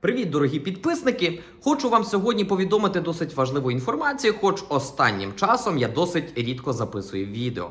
Привіт, дорогі підписники! Хочу вам сьогодні повідомити досить важливу інформацію, хоч останнім часом я досить рідко записую відео.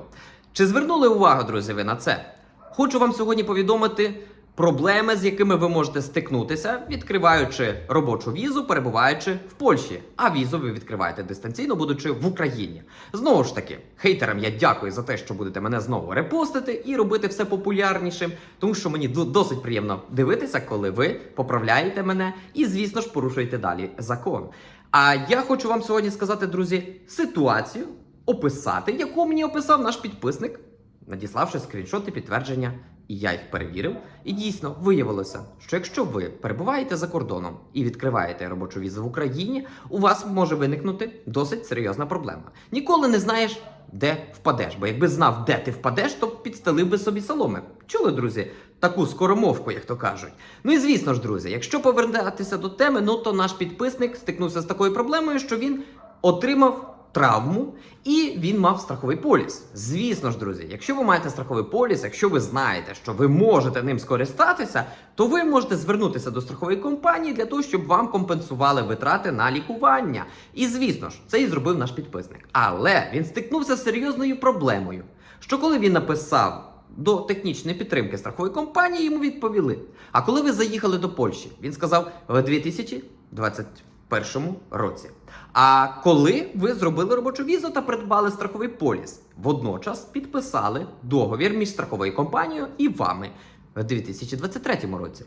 Чи звернули увагу, друзі, ви на це? Хочу вам сьогодні повідомити проблеми, з якими ви можете стикнутися, відкриваючи робочу візу, перебуваючи в Польщі. А візу ви відкриваєте дистанційно, будучи в Україні. Знову ж таки, хейтерам я дякую за те, що будете мене знову репостити і робити все популярнішим, тому що мені досить приємно дивитися, коли ви поправляєте мене і, звісно ж, порушуєте далі закон. А я хочу вам сьогодні сказати, друзі, ситуацію описати, яку мені описав наш підписник, надіславши скріншоти підтвердження. І я їх перевірив, і дійсно виявилося, що якщо ви перебуваєте за кордоном і відкриваєте робочу візу в Україні, у вас може виникнути досить серйозна проблема. Ніколи не знаєш, де впадеш, бо якби знав, де ти впадеш, то підстелив би собі соломи. Чули, друзі, таку скоромовку, як то кажуть. Ну і звісно ж, друзі, якщо повертатися до теми, ну то наш підписник стикнувся з такою проблемою, що він отримав травму, і він мав страховий поліс. Звісно ж, друзі, якщо ви маєте страховий поліс, якщо ви знаєте, що ви можете ним скористатися, то ви можете звернутися до страхової компанії для того, щоб вам компенсували витрати на лікування. І звісно ж, це і зробив наш підписник. Але він стикнувся з серйозною проблемою, що коли він написав. До технічної підтримки страхової компанії йому відповіли. А коли ви заїхали до Польщі, він сказав в 2021 році. А коли ви зробили робочу візу та придбали страховий поліс, водночас підписали договір між страховою компанією і вами в 2023 році.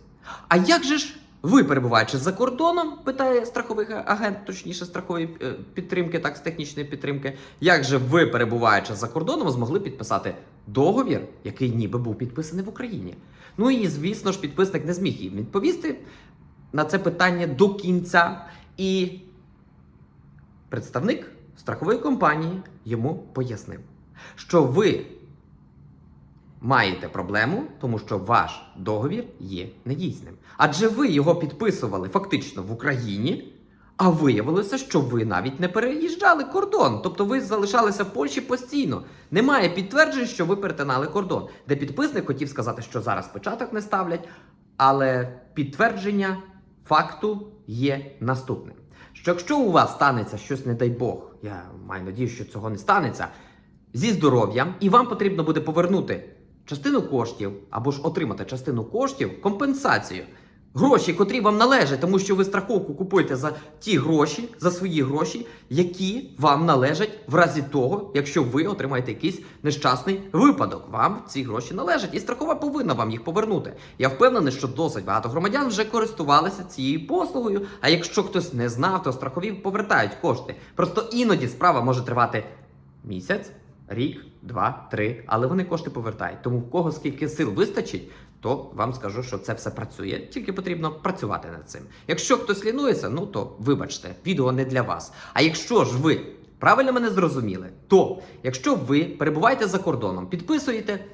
А як же ж ви, перебуваючи за кордоном, питає страховий агент, точніше страхової е, підтримки, так з технічної підтримки, як же ви, перебуваючи за кордоном, змогли підписати договір, який ніби був підписаний в Україні? Ну і звісно ж, підписник не зміг їм відповісти на це питання до кінця. І представник страхової компанії йому пояснив, що ви маєте проблему, тому що ваш договір є недійсним. Адже ви його підписували фактично в Україні, а виявилося, що ви навіть не переїжджали кордон. Тобто ви залишалися в Польщі постійно. Немає підтверджень, що ви перетинали кордон. Де підписник хотів сказати, що зараз початок не ставлять, але підтвердження факту є наступним. Що якщо у вас станеться щось, не дай Бог, я маю надію, що цього не станеться, зі здоров'ям, і вам потрібно буде повернути частину коштів або ж отримати частину коштів, компенсацію. Гроші, котрі вам належать, тому що ви страховку купуєте за ті гроші, за свої гроші, які вам належать в разі того, якщо ви отримаєте якийсь нещасний випадок. Вам ці гроші належать, і страхова повинна вам їх повернути. Я впевнений, що досить багато громадян вже користувалися цією послугою. А якщо хтось не знав, то страхові повертають кошти. Просто іноді справа може тривати місяць, рік, два, три, але вони кошти повертають. Тому в кого скільки сил вистачить, то вам скажу, що це все працює. Тільки потрібно працювати над цим. Якщо хтось лінується, ну то вибачте, відео не для вас. А якщо ж ви правильно мене зрозуміли, то якщо ви перебуваєте за кордоном, підписуєте.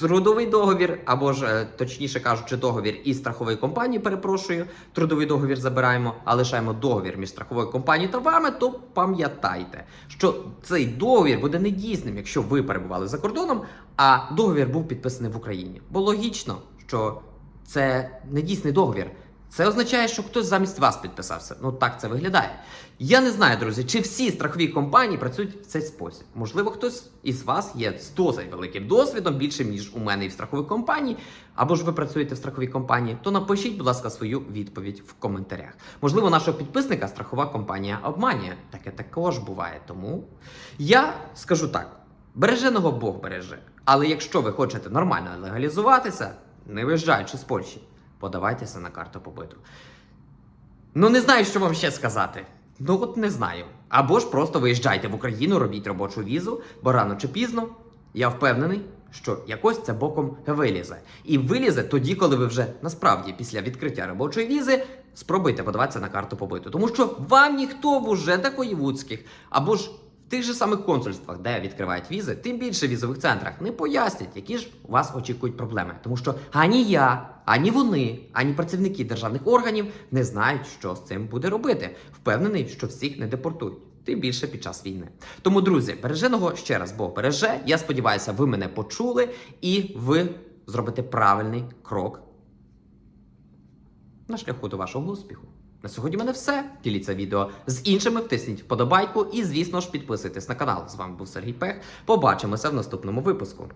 Трудовий договір, або ж е, точніше кажучи, договір із страховою компанією, перепрошую, трудовий договір забираємо, а лишаємо договір між страховою компанією та вами, то пам'ятайте, що цей договір буде недійсним, якщо ви перебували за кордоном, а договір був підписаний в Україні. Бо логічно, що це недійсний договір. Це означає, що хтось замість вас підписався. Ну так це виглядає. Я не знаю, друзі, чи всі страхові компанії працюють в цей спосіб. Можливо, хтось із вас є з досить великим досвідом, більшим ніж у мене і в страховій компанії, або ж ви працюєте в страховій компанії, то напишіть, будь ласка, свою відповідь в коментарях. Можливо, нашого підписника страхова компанія обманює. Таке також буває. Тому я скажу так: береженого Бог береже. Але якщо ви хочете нормально легалізуватися, не виїжджаючи з Польщі, подавайтеся на карту побиту. Ну, не знаю, що вам ще сказати. Ну, от не знаю. Або ж просто виїжджайте в Україну, робіть робочу візу, бо рано чи пізно, я впевнений, що якось це боком вилізе. І вилізе тоді, коли ви вже насправді після відкриття робочої візи спробуйте подаватися на карту побиту. Тому що вам ніхто в уже ужетах воєвудських або ж тих же самих консульствах, де відкривають візи, тим більше в візових центрах, не пояснять, які ж вас очікують проблеми. Тому що ані я, ані вони, ані працівники державних органів не знають, що з цим буде робити. Впевнений, що всіх не депортують. Тим більше під час війни. Тому, друзі, береженого ще раз Бог береже. Я сподіваюся, ви мене почули і ви зробите правильний крок на шляху до вашого успіху. На сьогодні в мене все. Діліться відео з іншими, втисніть вподобайку і, звісно ж, підписуйтесь на канал. З вами був Сергій Пех. Побачимося в наступному випуску.